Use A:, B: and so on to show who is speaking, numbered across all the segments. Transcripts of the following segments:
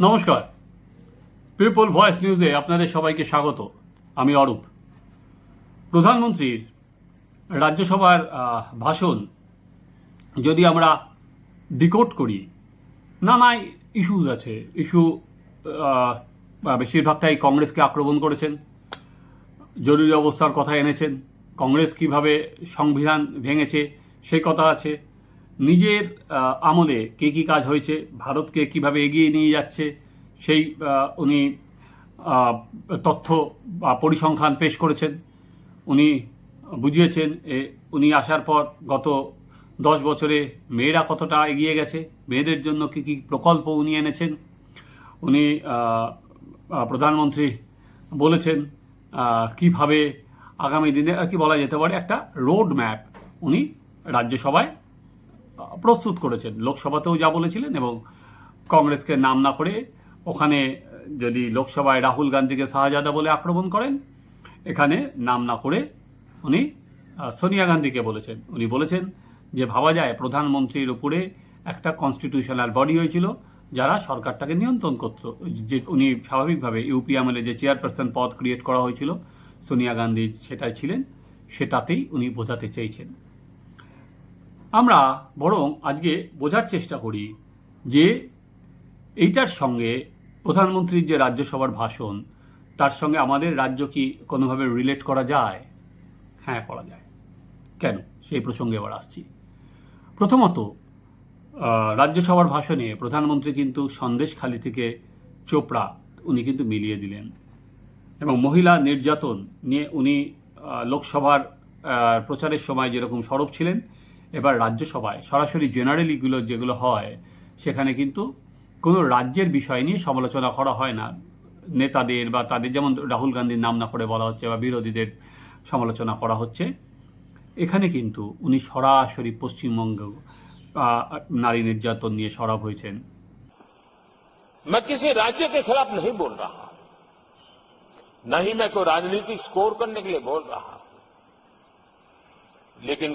A: নমস্কার। People voice নিউজে আপনাদের সবাইকে স্বাগত। আমি অরূপ। প্রধানমন্ত্রীর রাজ্যসভার ভাষণ যদি আমরা ডিকোড করি নানা ইস্যুজ আছে। ইস্যু বেশিরভাগটাই কংগ্রেসকে আক্রমণ করেছেন, জরুরি অবস্থার কথা এনেছেন, কংগ্রেস কীভাবে সংবিধান ভেঙেছে সেই কথা আছে। নিজের আমলে কী কী কাজ হয়েছে, ভারতকে কীভাবে এগিয়ে নিয়ে যাচ্ছে, সেই উনি তথ্য বা পরিসংখ্যান পেশ করেছেন। উনি বুঝিয়েছেন উনি আসার পর গত দশ বছরে মেয়েরা কতটা এগিয়ে গেছে, মেয়েদের জন্য কী কী প্রকল্প উনি এনেছেন। উনি প্রধানমন্ত্রী বলেছেন কীভাবে আগামী দিনে, আর কি বলা যেতে পারে, একটা রোড ম্যাপ উনি রাজ্যসভায় প্রস্তুত করেছেন। লোকসভাতেও যা বলেছিলেন এবং কংগ্রেসকে নাম না করে ওখানে যদি লোকসভায় রাহুল গান্ধীকে শাহজাদা বলে আক্রমণ করেন, এখানে নাম না করে উনি সোনিয়া গান্ধীকে বলেছেন। উনি বলেছেন যে, ভাবা যায় প্রধানমন্ত্রীর উপরে একটা কনস্টিটিউশনাল বডি হয়েছিল যারা সরকারটাকে নিয়ন্ত্রণ করত। যে, উনি স্বাভাবিকভাবে ইউপি আমলে যে চেয়ারপারসন পদ ক্রিয়েট করা হয়েছিল, সোনিয়া গান্ধী সেটাই ছিলেন, সেটাতেই উনি বোঝাতে চেয়েছেন। আমরা বরং আজকে বোঝার চেষ্টা করি যে এইটার সঙ্গে প্রধানমন্ত্রীর যে রাজ্যসভার ভাষণ, তার সঙ্গে আমাদের রাজ্য কি কোনোভাবে রিলেট করা যায়? হ্যাঁ করা যায়। কেন? সেই প্রসঙ্গে এবার আসছি। প্রথমত রাজ্যসভার ভাষণে প্রধানমন্ত্রী কিন্তু সন্দেশখালি থেকে চোপড়া উনি কিন্তু মিলিয়ে দিলেন এবং মহিলা নির্যাতন নিয়ে উনি লোকসভার প্রচারের সময় যেরকম সরব ছিলেন এবার রাজ্যসভায় সরাসরি জেনারেলিগুলো যেগুলো হয় সেখানে কিন্তু কোনো রাজ্যের বিষয় নিয়ে সমালোচনা করা হয় না নেতাদের বা তাদের যেমন রাহুল গান্ধীর নাম না করে বলা হচ্ছে বা বিরোধীদের সমালোচনা করা হচ্ছে এখানে কিন্তু উনি সরাসরি পশ্চিমবঙ্গ আহ, নারী নির্যাতন নিয়ে সরব হয়েছেন
B: मैं किसी राज्य के खिलाफ नहीं बोल रहा न ही मैं कोई राजनीतिक स्कोर करने के लिए बोल रहा लेकिन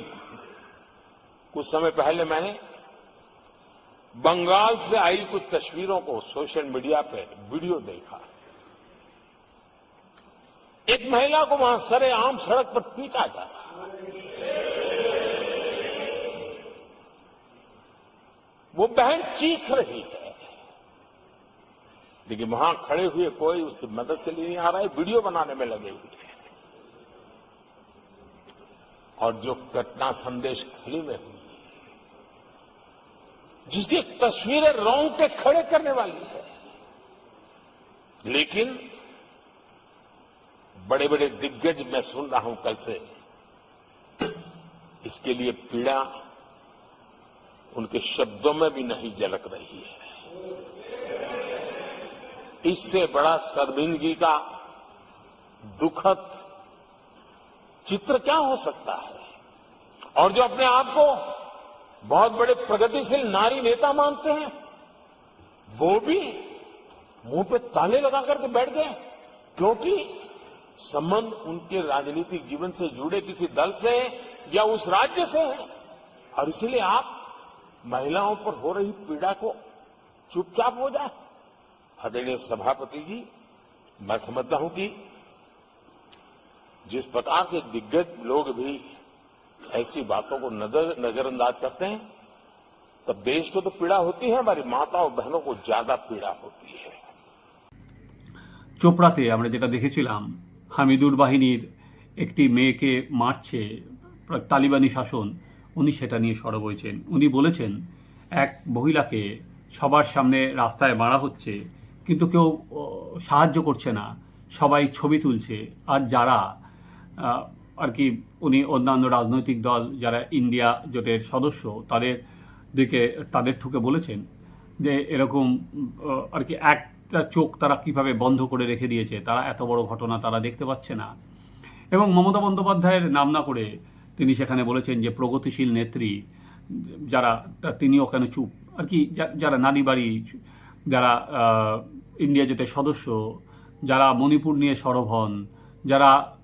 B: कुछ समय पहले मैंने बंगाल से आई कुछ तस्वीरों को सोशल मीडिया पर वीडियो देखा। एक महिला को वहाँ सरेआम सड़क पर पीटा जा रहा वो बहन चीख रही है। लेकिन वहाँ खड़े हुए कोई उसकी मदद के लिए नहीं आ रहा है, वीडियो बनाने में लगे हुए हैं। और जो घटना संदेश खली में हुई जिसकी तस्वीरें रोंगटे खड़े करने वाली है। लेकिन बड़े बड़े दिग्गज मैं सुन रहा हूँ कल से, इसके लिए पीड़ा उनके शब्दों में भी नहीं झलक रही है। इससे बड़ा शर्मिंदगी का दुखद चित्र क्या हो सकता है? और जो अपने आप को बहुत बड़े प्रगतिशील नारी नेता मानते हैं। वो भी मुँह पे ताले लगा करके बैठ गए, क्योंकि संबंध उनके राजनीतिक जीवन से जुड़े किसी दल से या उस राज्य से है। और इसीलिए आप महिलाओं पर हो रही पीड़ा को चुपचाप हो जाए। आदरणीय सभापति जी, मैं समझता हूँ कि जिस प्रकार से दिग्गज लोग भी ऐसी बातों को नजर नजरअंदाज करते हैं तब देश को तो पीड़ा होती है हमारी माताओं बहनों को ज्यादा पीड़ा होती है
A: চোপড়াতে আমরা যেটা দেখেছিলাম হামিদুর বাহিনীর একটি মেয়েকে মারছে তালিবানি শাসন উনি সেটা নিয়ে সরব হয়েছেন উনি বলেছেন এক মহিলাকে সবার সামনে রাস্তায় মারা হচ্ছে কিন্তু কেউ ও, সাহায্য করছে না সবাই ছবি তুলছে আর যারা আহ, আর কি উনি অন্যান্য রাজনৈতিক দল যারা ইন্ডিয়া জোটের সদস্য, তাদের দিকে, তাদের ঠুকে বলেছেন যে এরকম আর কি একটা চোখ তারা কীভাবে বন্ধ করে রেখে দিয়েছে, তারা এত বড় ঘটনা তারা দেখতে পাচ্ছে না। এবং মমতা বন্দ্যোপাধ্যায়ের নাম না করে তিনি সেখানে বলেছেন যে প্রগতিশীল নেত্রী, যারা, তা- তিনি ওখানে চুপ? আর কি যারা নারী বাড়ি, যারা ইন্ডিয়া জোটের সদস্য, যারা মণিপুর নিয়ে সরব হন, যারা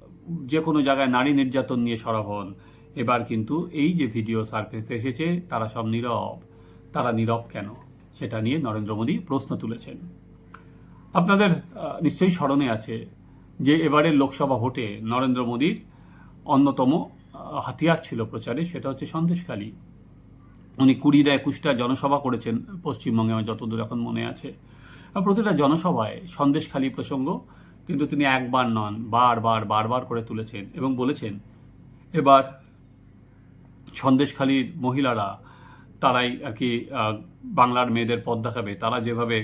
A: যে কোনো জায়গায় নারী নির্যাতন নিয়ে সরব হন এবার কিন্তু এই যে ভিডিও সার্ফেসে এসেছে, তারা সব নীরব। তারা নীরব কেন? সেটা নিয়ে নরেন্দ্র মোদী প্রশ্ন তুলেছেন। আপনাদের নিশ্চয়ই স্মরণে আছে যে এবারের লোকসভা ভোটে নরেন্দ্র মোদীর অন্যতম হাতিয়ার ছিল প্রচারে, সেটা হচ্ছে সন্দেশখালী। উনি কুড়িটা একুশটা জনসভা করেছেন, পশ্চিমবঙ্গে আমার যতদূর এখন মনে আছে। প্রতিটা জনসভায় সন্দেশখালী প্রসঙ্গ কিন্তু তিনি একবার নন বারবার বারবার করে তুলেছেন এবং বলেছেন, এবার সন্দেশখালীর মহিলারা তারাই আর কি বাংলার মেয়েদের পথ দেখাবে। তারা যেভাবে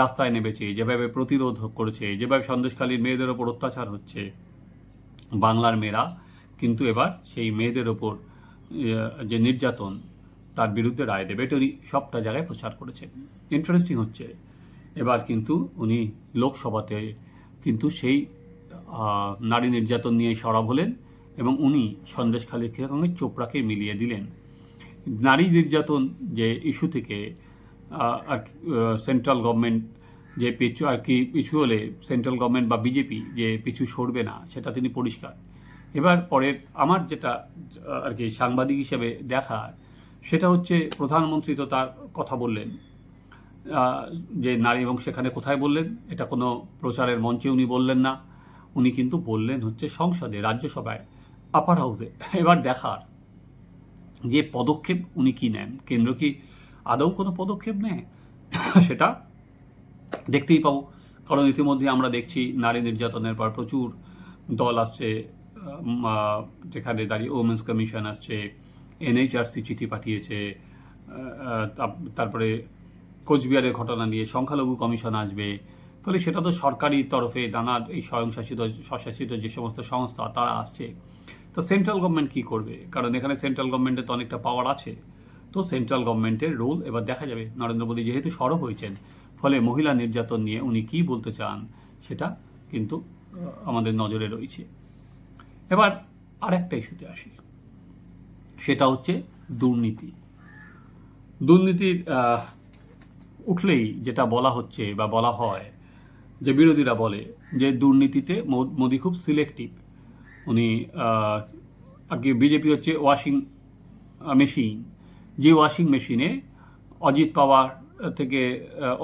A: রাস্তায় নেমেছে, যেভাবে প্রতিরোধ করেছে, যেভাবে সন্দেশখালীর মেয়েদের ওপর অত্যাচার হচ্ছে, বাংলার মেয়েরা কিন্তু এবার সেই মেয়েদের ওপর যে নির্যাতন তার বিরুদ্ধে রায় দেবে। এটা উনি সবটা জায়গায় প্রচার করেছেন। ইন্টারেস্টিং হচ্ছে। এবার কিন্তু উনি লোকসভাতে কিন্তু সেই নারী নির্যাতন নিয়ে সরব হলেন এবং উনি সন্দেশখালীর সঙ্গে চোপড়াকে মিলিয়ে দিলেন। নারী নির্যাতন যে ইস্যু থেকে আর সেন্ট্রাল গভর্নমেন্ট যে পিছু, আর কি, পিছু হলে সেন্ট্রাল গভর্নমেন্ট বা বিজেপি যে পিছু সরবে না, সেটা তিনি পরিষ্কার। এবার পরের আমার যেটা আর কি, সাংবাদিক হিসেবে দেখার সেটা হচ্ছে প্রধানমন্ত্রী তো তার কথা বললেন। যে নারী এবং সেখানে কোথায় বললেন, এটা কোনো প্রচারের মঞ্চে উনি বললেন না। উনি কিন্তু বললেন হচ্ছে সংসদে, রাজ্যসভায় আপার হাউসে এবার দেখার যে পদক্ষেপ উনি কি নেন। কেন্দ্র কি আদৌ কোনো পদক্ষেপ নেয়? সেটা দেখতেই পাবো। কারণ ইতিমধ্যে আমরা দেখছি নারী নির্যাতনের পর প্রচুর দল আসছে যেখানে দাঁড়িয়ে ওমেন্স কমিশন আসছে এনএইচআরসি চিঠি পাঠিয়েছে তারপরে কোচবিহারের ঘটনা নিয়ে সংখ্যালঘু কমিশন আসবে। ফলে সেটা তো সরকারি তরফে নানা এই স্বয়ংশাসিত, স্বশাসিত যে সমস্ত সংস্থা, তারা আসছে। তো সেন্ট্রাল গভর্নমেন্ট কি করবে? কারণ এখানে সেন্ট্রাল গভর্নমেন্টের তো অনেকটা পাওয়ার আছে। তো সেন্ট্রাল গভর্নমেন্টের রোল এবার দেখা যাবে। নরেন্দ্র মোদী যেহেতু সরব হয়েছেন, ফলে মহিলা নির্যাতন নিয়ে উনি কি বলতে চান, সেটা কিন্তু আমাদের নজরে রয়েছে। এবার আরেকটা ইস্যুতে আসি। সেটা হচ্ছে দুর্নীতি। দুর্নীতির উঠলেই যেটা বলা হচ্ছে বা বলা হয়, যে বিরোধীরা বলে যে দুর্নীতিতে মোদি খুব সিলেক্টিভ উনি আর কি বিজেপি হচ্ছে ওয়াশিং মেশিন যে ওয়াশিং মেশিনে অজিত পাওয়ার থেকে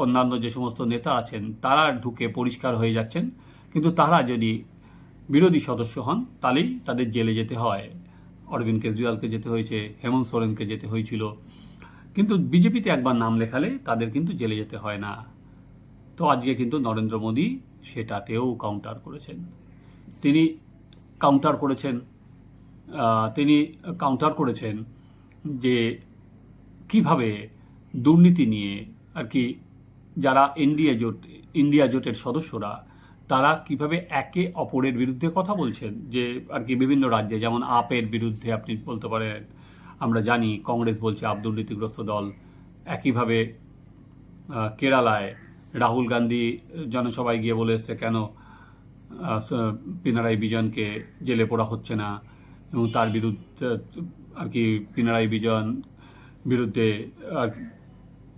A: অন্যান্য যে সমস্ত নেতা আছেন, তারা ঢুকে পরিষ্কার হয়ে যাচ্ছেন। কিন্তু তারা যদি বিরোধী সদস্য হন, তাহলেই তাদের জেলে যেতে হয়। অরবিন্দ কেজরিওয়ালকে যেতে হয়েছে, হেমন্ত সোরেনকে যেতে হয়েছিল। কিন্তু বিজেপিতে একবার নাম লেখালে তাদের কিন্তু জেলে যেতে হয় না। তো আজকে কিন্তু নরেন্দ্র মোদী সেটাতেও কাউন্টার করেছেন। তিনি কাউন্টার করেছেন তিনি কাউন্টার করেছেন যে কীভাবে দুর্নীতি নিয়ে আর কি যারা ইন্ডিয়া জোট, ইন্ডিয়া জোটের সদস্যরা, তারা কীভাবে একে অপরের বিরুদ্ধে কথা বলছেন, যে আর কি বিভিন্ন রাজ্যে, যেমন আপের বিরুদ্ধে আপনি বলতে পারেন আমরা জানি কংগ্রেস বলছে আপ দুর্নীতিগ্রস্ত দল। একইভাবে কেরালায় রাহুল গান্ধী জনসভায় গিয়ে বলে এসছে, কেন পিনারাই বিজনকে জেলে পড়া হচ্ছে না? এবং তার বিরুদ্ধে, আর কি, পিনারাই বিজন বিরুদ্ধে, আর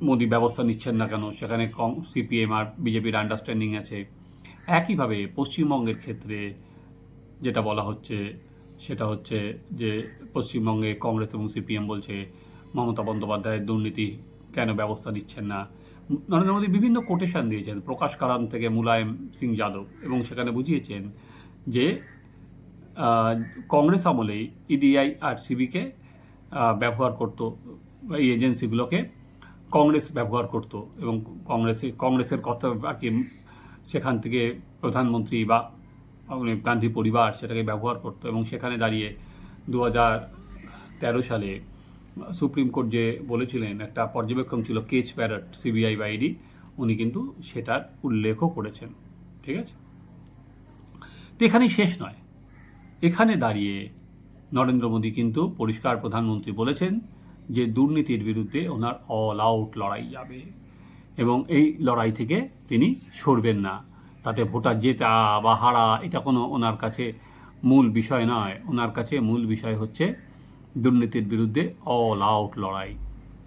A: মোদি ব্যবস্থা নিচ্ছেন না কেন? সেখানে কং, সিপিএম আর বিজেপির আন্ডারস্ট্যান্ডিং আছে। একইভাবে পশ্চিমবঙ্গের ক্ষেত্রে যেটা বলা হচ্ছে সেটা হচ্ছে যে পশ্চিমবঙ্গে কংগ্রেস এবং সিপিএম বলছে, মমতা বন্দ্যোপাধ্যায়ের দুর্নীতি কেন ব্যবস্থা নিচ্ছেন না? নরেন্দ্র মোদী বিভিন্ন কোটেশন দিয়েছেন, প্রকাশ কারান থেকে মুলায়ম সিং যাদব, এবং সেখানে বুঝিয়েছেন যে কংগ্রেস আমলেই ইডিআই আর সিবিকে ব্যবহার করত এই এজেন্সিগুলোকে কংগ্রেস ব্যবহার করত, এবং কংগ্রেসে, কংগ্রেসের কথা আর কি সেখান থেকে প্রধানমন্ত্রী বা গান্ধী পরিবার সেটাকে ব্যবহার করত এবং সেখানে দাঁড়িয়ে দু তেরো সালে সুপ্রিম কোর্ট যে বলেছিলেন, একটা পর্যবেক্ষণ ছিল কেচ প্যারট, সিবিআই বা ইডি, উনি কিন্তু সেটার উল্লেখও করেছেন। ঠিক আছে? তো এখানেই শেষ নয়। এখানে দাঁড়িয়ে নরেন্দ্র মোদী কিন্তু পরিষ্কার প্রধানমন্ত্রী বলেছেন যে দুর্নীতির বিরুদ্ধে ওনার অল আউট লড়াই যাবে এবং এই লড়াই থেকে তিনি সরবেন না। তাতে ভোটার জেতা বা হারা, এটা কোনো ওনার কাছে মূল বিষয় নয়। ওনার কাছে মূল বিষয় হচ্ছে দুর্নীতির বিরুদ্ধে অল আউট লড়াই।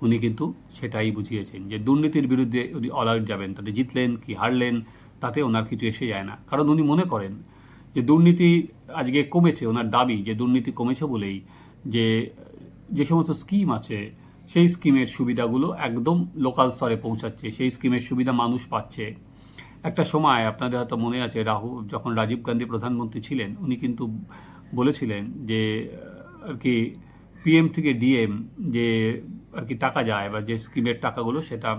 A: উনি কিন্তু সেটাই বুঝিয়েছেন যে দুর্নীতির বিরুদ্ধে উনি অল আউট যাবেন, তাতে জিতলেন কি হারলেন, তাতে ওনার কিছু এসে যায় না। কারণ উনি মনে করেন যে দুর্নীতি আজকে কমেছে, ওনার দাবি যে দুর্নীতি কমেছে বলেই যে যে সমস্ত স্কিম আছে, সেই স্কিমের সুবিধাগুলো একদম লোকাল স্তরে পৌঁছাচ্ছে, সেই স্কিমের সুবিধা মানুষ পাচ্ছে। একটা সময় আপনাদের হয়তো মনে আছে, রাহুল, যখন রাজীব গান্ধী প্রধানমন্ত্রী ছিলেন, উনি কিন্তু বলেছিলেন যে আর কি পিএম থেকে ডিএম যে, আর কি, টাকা যায় বা যে স্কিমের টাকাগুলো সেটা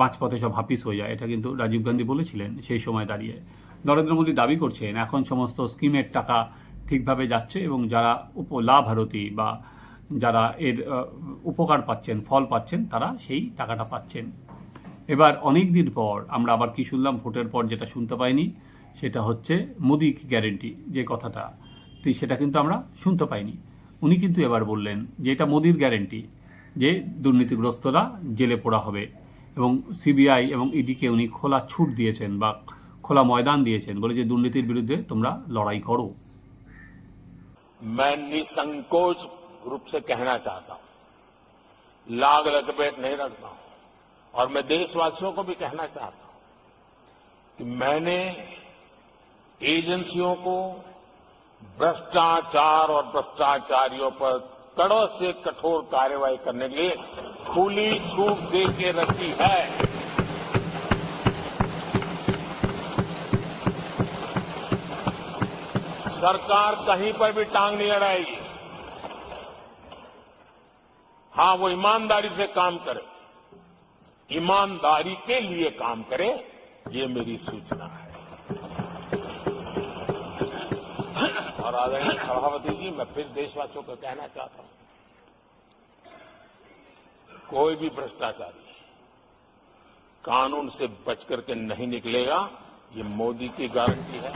A: মাঝপথে সব হাফিস হয়ে যায়। এটা কিন্তু রাজীব গান্ধী বলেছিলেন সেই সময় দাঁড়িয়ে। নরেন্দ্র মোদী দাবি করছেন, এখন সমস্ত স্কিমের টাকা ঠিকভাবে যাচ্ছে এবং যারা উপ লাভারতী বা যারা এর উপকার পাচ্ছেন, ফল পাচ্ছেন, তারা সেই টাকাটা পাচ্ছেন। এবার অনেক দিন পর আমরা আবার কি শুনলাম ভোটের পর যেটা শুনতে পাইনি সেটা হচ্ছে মোদি গ্যারেন্টি যে কথাটা তো সেটা কিন্তু আমরা শুনতে পাইনি উনি কিন্তু এবার বললেন যে এটা মোদির গ্যারেন্টি যে দুর্নীতিগ্রস্তরা জেলে পোড়া হবে এবং সিবিআই এবং ইডিকে উনি খোলা ছুট দিয়েছেন বা খোলা ময়দান দিয়েছেন বলে যে দুর্নীতির বিরুদ্ধে তোমরা লড়াই করো
B: मैं निसंकोच रूप से कहना चाहता हूं लाग लपेट नहीं रखता हूं और मैं देशवासियों को भी कहना चाहता हूँ कि मैंने एजेंसियों को भ्रष्टाचार और भ्रष्टाचारियों पर कड़क से कठोर कार्रवाई करने के लिए खुली छूट दे के रखी है। सरकार कहीं पर भी टांग नहीं अड़ाएगी। हाँ वो ईमानदारी से काम करे। ईमानदारी के लिए काम करे ये मेरी सूचना है और आदरणीय सभापति जी मैं फिर देशवासियों को कहना चाहता हूं कोई भी भ्रष्टाचारी कानून से बच करके नहीं निकलेगा ये मोदी की गारंटी है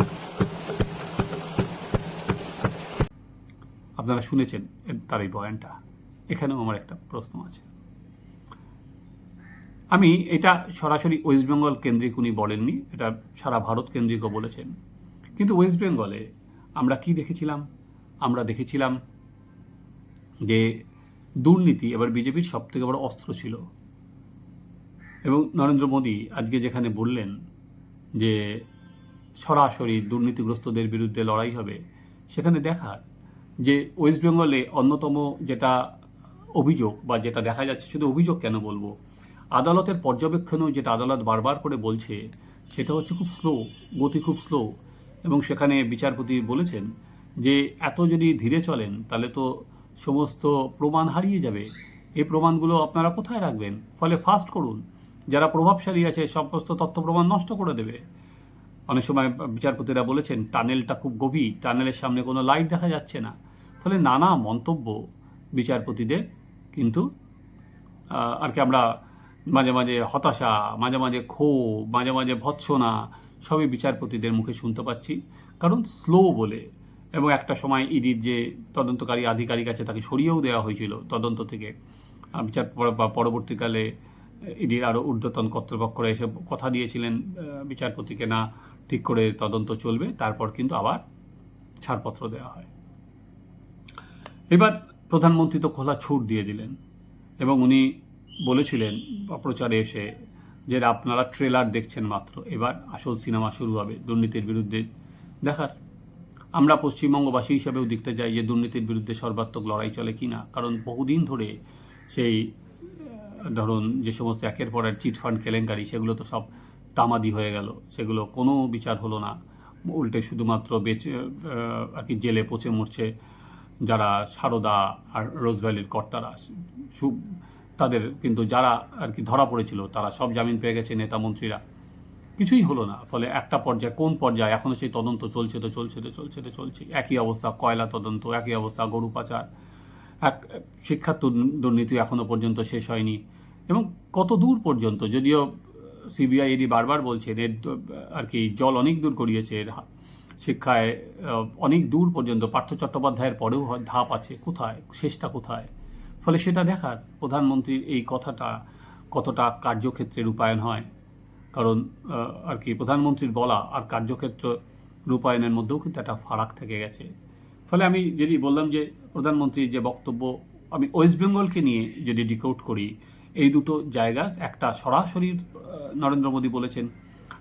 A: আপনারা শুনেছেন এর তার এই বয়ানটা এখানেও আমার একটা প্রশ্ন আছে আমি এটা সরাসরি ওয়েস্ট বেঙ্গল কেন্দ্রিক উনি বলেননি, এটা সারা ভারত কেন্দ্রিকও বলেছেন। কিন্তু ওয়েস্ট বেঙ্গলে আমরা কি দেখেছিলাম? আমরা দেখেছিলাম যে দুর্নীতি এবার বিজেপির সব থেকে বড় অস্ত্র ছিল। এবং নরেন্দ্র মোদী আজকে যেখানে বললেন যে সরাসরি দুর্নীতিগ্রস্তদের বিরুদ্ধে লড়াই হবে, সেখানে দেখার যে ওয়েস্ট বেঙ্গলে অন্যতম যেটা অভিযোগ বা যেটা দেখা যাচ্ছে, শুধু অভিযোগ কেন বলব? আদালতের পর্যবেক্ষণেও যেটা আদালত বারবার করে বলছে, সেটা হচ্ছে খুব স্লো গতি খুব স্লো এবং সেখানে বিচারপতি বলেছেন যে, এত যদি ধীরে চলেন, তাহলে তো সমস্ত প্রমাণ হারিয়ে যাবে। এই প্রমাণগুলো আপনারা কোথায় রাখবেন? ফলে ফাস্ট করুন। যারা প্রভাবশালী আছে, সমস্ত তথ্য প্রমাণ নষ্ট করে দেবে। অনেক সময় বিচারপতিরা বলেছেন, টানেলটা খুব গভীর, টানেলের সামনে কোনো লাইট দেখা যাচ্ছে না। ফলে নানা মন্তব্য বিচারপতিদের কিন্তু আর কি আমরা মাঝে মাঝে হতাশা, মাঝে মাঝে ক্ষোভ, মাঝে মাঝে ভৎসনা, সবই বিচারপতিদের মুখে শুনতে পাচ্ছি। কারণ স্লো বলে। এবং একটা সময় ইডির যে তদন্তকারী আধিকারিক আছে, তাকে সরিয়েও দেওয়া হয়েছিল তদন্ত থেকে। বিচার পরবর্তীকালে ইডির আরও ঊর্ধ্বতন কর্তৃপক্ষরা এসে কথা দিয়েছিলেন বিচারপতিকে না ঠিক করে তদন্ত চলবে, তারপর কিন্তু আবার ছাড়পত্র দেওয়া হয়। এবার প্রধানমন্ত্রী তো খোলা ছুট দিয়ে দিলেন। এবং উনি বলেছিলেন প্রচারে এসে যে আপনারা ট্রেলার দেখছেন মাত্র। এবার আসল সিনেমা শুরু হবে দুর্নীতির বিরুদ্ধে দেখার। আমরা পশ্চিমবঙ্গবাসী হিসাবেও দেখতে চাই যে দুর্নীতির বিরুদ্ধে সর্বাত্মক লড়াই চলে কি না কারণ বহুদিন ধরে সেই ধরুন যে সমস্ত একের পর এক চিটফান্ড, কেলেঙ্কারি, সেগুলো তো সব তামাদি হয়ে গেল। সেগুলো কোনো বিচার হলো না। উল্টে শুধুমাত্র বেঁচে আর কি জেলে পচে মরছে যারা সারদা আর রোজভ্যালির কর্তারা। সু তাদের কিন্তু যারা আর কি ধরা পড়েছিল, তারা সব জামিন পেয়ে গেছে নেতা মন্ত্রীরা। কিছুই হলো না, ফলে একটা পর্যায়ে কোন পর্যায়ে এখনও সেই তদন্ত চলছে তো চলছে তো চলছে তো চলছে। একই অবস্থা, কয়লা তদন্ত, একই অবস্থা, গরু পাচার। এক শিক্ষার দুর্ন- দুর্নীতি এখনও পর্যন্ত শেষ হয়নি। এবং কত দূর পর্যন্ত, যদিও সিবিআই এডি বারবার বলছে এর আর কি জল অনেক দূর গড়িয়েছে, এর শিক্ষায় অনেক দূর পর্যন্ত, পার্থ চট্টোপাধ্যায়ের পরেও ধাপ আছে। কোথায়? শেষটা কোথায়? ফলে সেটা দেখার প্রধানমন্ত্রীর এই কথাটা কতটা কার্যক্ষেত্রে রূপায়ণ হয়। কারণ আর কি প্রধানমন্ত্রীর বলা আর কার্যক্ষেত্র রূপায়ণের মধ্যেও কিন্তু একটা ফারাক থেকে গেছে। ফলে আমি যদি বললাম যে প্রধানমন্ত্রীর যে বক্তব্য, আমি ওয়েস্ট বেঙ্গলকে নিয়ে যদি ডিকোড করি, এই দুটো জায়গা, একটা সরাসরি নরেন্দ্র মোদী বলেছেন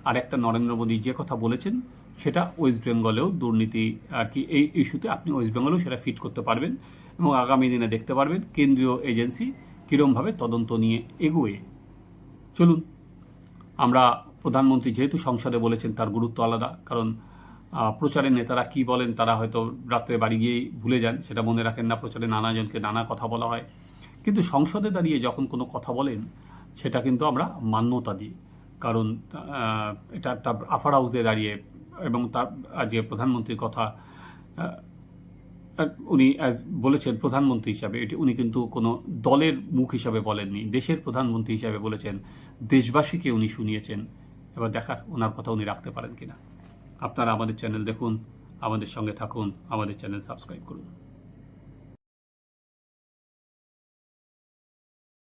A: আর একটা নরেন্দ্র মোদী যে কথা বলেছেন, সেটা ওয়েস্ট বেঙ্গলেও দুর্নীতি আর কি এই ইস্যুতে আপনি ওয়েস্ট বেঙ্গলেও সেটা ফিট করতে পারবেন। এবং আগামী দিনে দেখতে পারবেন কেন্দ্রীয় এজেন্সি কীরমভাবে তদন্ত নিয়ে এগোয়ে চলুন আমরা প্রধানমন্ত্রী যেহেতু সংসদে বলেছেন তার গুরুত্ব আলাদা কারণ প্রচারের নেতারা কি বলেন তারা হয়তো রাত্রে বাড়ি গিয়েই ভুলে যান সেটা মনে রাখেন না প্রচারে নানাজনকে নানা কথা বলা হয় কিন্তু সংসদে দাঁড়িয়ে যখন কোনো কথা বলেন সেটা কিন্তু আমরা মান্যতা দিই কারণ এটা একটা আফার হাউসে দাঁড়িয়ে এবং তার যে প্রধানমন্ত্রীর কথা উনি বলেছেন, প্রধানমন্ত্রী হিসাবে, এটি উনি কিন্তু কোনো দলের মুখ হিসাবে বলেননি, দেশের প্রধানমন্ত্রী হিসাবে বলেছেন, দেশবাসীকে উনি শুনিয়েছেন। এবার দেখার ওনার কথা উনি রাখতে পারেন কিনা। আপনারা আমাদের চ্যানেল দেখুন, আমাদের সঙ্গে থাকুন, আমাদের চ্যানেল সাবস্ক্রাইব করুন।